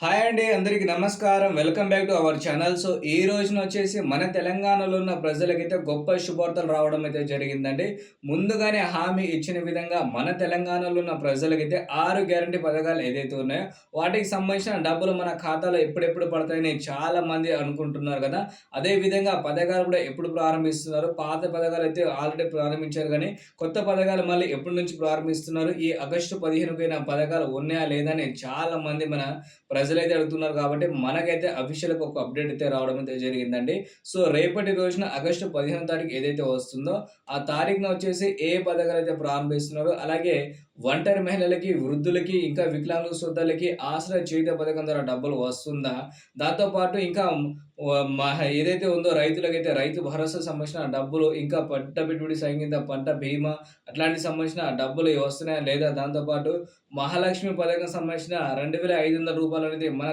Hi అండి అందరికీ నమస్కారం. Welcome back to our channel. So ఈ రోజున వచ్చేసి మన తెలంగాణలో ఉన్న ప్రజలకైతే గొప్ప శుభార్తలు రావడం అయితే జరిగిందండి. ముందుగానే హామీ ఇచ్చిన విధంగా మన తెలంగాణలో ఉన్న ప్రజలకైతే ఆరు గ్యారంటీ పథకాలు ఏదైతే ఉన్నాయో వాటికి సంబంధించిన డబ్బులు మన ఖాతాలో ఎప్పుడెప్పుడు పడతాయని చాలా మంది అనుకుంటున్నారు కదా. అదే విధంగా పథకాలు కూడా ఎప్పుడు ప్రారంభిస్తున్నారు? పాత పథకాలు అయితే ఆల్రెడీ ప్రారంభించారు కానీ కొత్త పథకాలు మళ్ళీ ఎప్పటి నుంచి ప్రారంభిస్తున్నారు? ఈ ఆగస్టు పదిహేనుకైన పథకాలు ఉన్నాయా లేదని చాలా మంది మన ప్రజలైతే అడుగుతున్నారు కాబట్టి మనకైతే అఫీషియల్గా ఒక అప్డేట్ అయితే రావడం అయితే జరిగిందండి. సో రేపటి రోజున ఆగస్టు పదిహేను తారీఖు ఏదైతే వస్తుందో ఆ తారీఖున వచ్చేసి ఏ పథకాలు అయితే ప్రారంభిస్తున్నారో అలాగే ఒంటరి మహిళలకి వృద్ధులకి ఇంకా వికలాంగుల శ్రద్ధలకి ఆశ్రయ జీవిత పథకం ద్వారా డబ్బులు వస్తుందా? దాంతోపాటు ఇంకా ఏదైతే ఉందో రైతులకైతే రైతు భరోసా సంబంధించిన డబ్బులు ఇంకా పంట పెట్టుబడి సంగీత పంట బీమా అట్లాంటి సంబంధించిన డబ్బులు వస్తున్నాయా లేదా? దాంతోపాటు మహాలక్ష్మి పథకం సంబంధించిన రెండు వేల ఐదు వందల రూపాయలు అనేది మన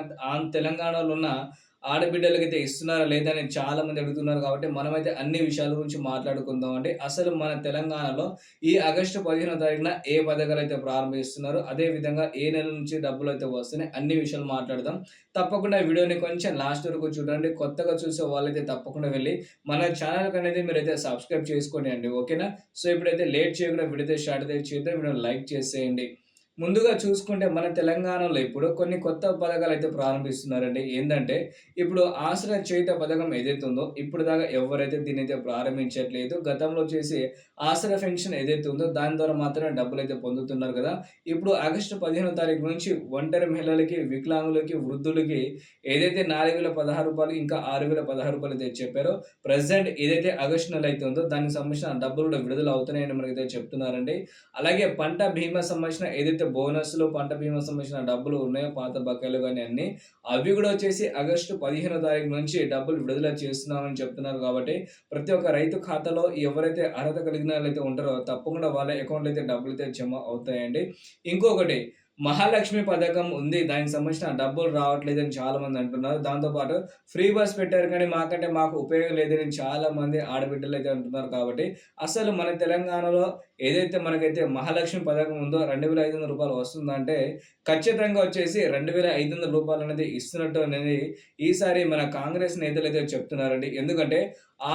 తెలంగాణలో ఉన్న ఆడబిడ్డలకైతే ఇస్తున్నారా లేదా అని చాలా మంది అడుగుతున్నారు కాబట్టి మనమైతే అన్ని విషయాల గురించి మాట్లాడుకుందాం అంటే అసలు మన తెలంగాణలో ఈ ఆగస్టు పదిహేనో తారీఖున ఏ పథకాలు అయితే ప్రారంభిస్తున్నారు అదే విధంగా ఏ నెల నుంచి డబ్బులు అయితే వస్తున్నాయి అన్ని విషయాలు మాట్లాడదాం. తప్పకుండా వీడియోని కొంచెం లాస్ట్ వరకు చూడండి. కొత్తగా చూసే వాళ్ళైతే తప్పకుండా వెళ్ళి మన ఛానల్ అనేది మీరైతే సబ్స్క్రైబ్ చేసుకోండి అండి. ఓకేనా? సో ఇప్పుడైతే లేట్ చేయకుండా వీడియో స్టార్ట్ అయితే చేద్దాం. వీడియో లైక్ చేసేయండి. ముందుగా చూసుకుంటే మన తెలంగాణలో ఇప్పుడు కొన్ని కొత్త పథకాలు అయితే ప్రారంభిస్తున్నారండి. ఏంటంటే ఇప్పుడు ఆసరా చేత పథకం ఏదైతే ఉందో ఇప్పుడు దాకా ఎవరైతే దీన్ని అయితే ప్రారంభించట్లేదు గతంలో చేసి ఆసరా పెన్షన్ ఏదైతే ఉందో దాని ద్వారా మాత్రమే డబ్బులు అయితే పొందుతున్నారు కదా. ఇప్పుడు ఆగస్టు పదిహేనో తారీఖు నుంచి ఒంటరి మహిళలకి వికలాంగులకి వృద్ధులకి ఏదైతే నాలుగు వేల పదహారు రూపాయలు ఇంకా ఆరు వేల పదహారు రూపాయలు అయితే చెప్పారో ప్రజెంట్ ఏదైతే ఆగస్టు నెల అయితే ఉందో దానికి సంబంధించిన డబ్బులు కూడా విడుదల అవుతున్నాయని మనకైతే చెప్తున్నారండి. అలాగే పంట బీమా సంబంధించిన ఏదైతే ఏదైతే బోనస్లు పంట బీమా సంబంధించిన డబ్బులు ఉన్నాయో పాత బకాయిలు కానీ అన్నీ అవి కూడా వచ్చేసి ఆగస్టు పదిహేనో తారీఖు నుంచి డబ్బులు విడుదల చేస్తున్నామని చెప్తున్నారు కాబట్టి ప్రతి ఒక్క రైతు ఖాతాలో ఎవరైతే అర్హత కలిగిన వాళ్ళైతే ఉంటారో తప్పకుండా వాళ్ళ అకౌంట్లో అయితే డబ్బులు అయితే జమ అవుతాయండి. ఇంకొకటి మహాలక్ష్మి పథకం ఉంది. దానికి సంబంధించిన డబ్బులు రావట్లేదని చాలా మంది అంటున్నారు దాంతోపాటు ఫ్రీ బస్ పెట్టారు కానీ మాకంటే మాకు ఉపయోగం లేదని చాలా మంది ఆడబిడ్డలు అయితే అంటున్నారు కాబట్టి అసలు మన తెలంగాణలో ఏదైతే మనకైతే మహాలక్ష్మి పథకం ఉందో రెండు వేల ఐదు వందల రూపాయలు వస్తుందంటే ఖచ్చితంగా వచ్చేసి రెండు వేల ఐదు వందల రూపాయలు అనేది ఇస్తున్నట్టు అనేది ఈసారి మన కాంగ్రెస్ నేతలు అయితే చెప్తున్నారండి. ఎందుకంటే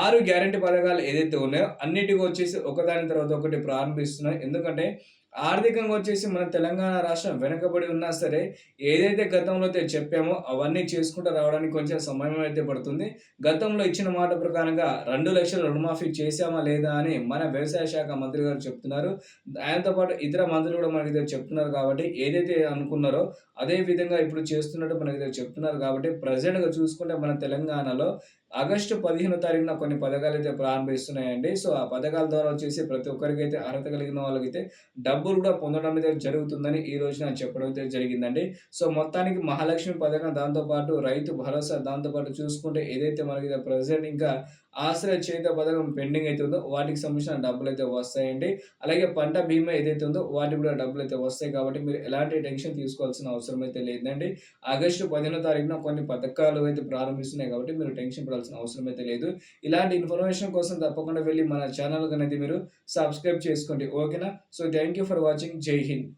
ఆరు గ్యారంటీ పథకాలు ఏదైతే ఉన్నాయో అన్నిటికీ వచ్చేసి ఒకదాని తర్వాత ఒకటి ప్రారంభిస్తున్నాయి. ఎందుకంటే ఆర్థికంగా వచ్చేసి మన తెలంగాణ రాష్ట్రం వెనుకబడి ఉన్నా సరే ఏదైతే గతంలో అయితే చెప్పామో అవన్నీ చేసుకుంటూ రావడానికి కొంచెం సమయం అయితే పడుతుంది. గతంలో ఇచ్చిన మాట ప్రకారంగా రెండు లక్షల రుణమాఫీ చేశామా లేదా అని మన వ్యవసాయ శాఖ మంత్రి గారు చెప్తున్నారు. ఆయనతో పాటు ఇతర మంత్రులు కూడా మనకి చెప్తున్నారు కాబట్టి ఏదైతే అనుకున్నారో అదే విధంగా ఇప్పుడు చేస్తున్నట్టు మనకి చెప్తున్నారు కాబట్టి ప్రజెంట్గా చూసుకుంటే మన తెలంగాణలో ఆగస్టు పదిహేను తారీఖున కొన్ని పథకాలు అయితే ప్రారంభిస్తున్నాయండి. సో ఆ పథకాల ద్వారా వచ్చేసి ప్రతి ఒక్కరికి అయితే అర్హత కలిగిన వాళ్ళకైతే డబ్బులు కూడా పొందడం అయితే జరుగుతుందని ఈ రోజున చెప్పడం అయితే జరిగిందండి. సో మొత్తానికి మహాలక్ష్మి పథకం దాంతోపాటు రైతు భరోసా దాంతోపాటు చూసుకుంటే ఏదైతే మనకి ప్రజెంట్ ఇంకా ఆశ్రయ చేత పథకం పెండింగ్ అయితే ఉందో వాటికి సంబంధించిన డబ్బులు అయితే వస్తాయండి. అలాగే పంట బీమా ఏదైతే ఉందో వాటికి కూడా డబ్బులు అయితే వస్తాయి కాబట్టి మీరు ఎలాంటి టెన్షన్ తీసుకోవాల్సిన అవసరం అయితే లేదండి. ఆగస్టు పదిహేనో తారీఖున కొన్ని పథకాలు అయితే ప్రారంభిస్తున్నాయి కాబట్టి మీరు టెన్షన్ పడాల్సిన అవసరం అయితే లేదు. ఇలాంటి ఇన్ఫర్మేషన్ కోసం తప్పకుండా వెళ్ళి మన ఛానల్ అనేది మీరు సబ్స్క్రైబ్ చేసుకోండి. ఓకేనా so thank you for watching జై హింద్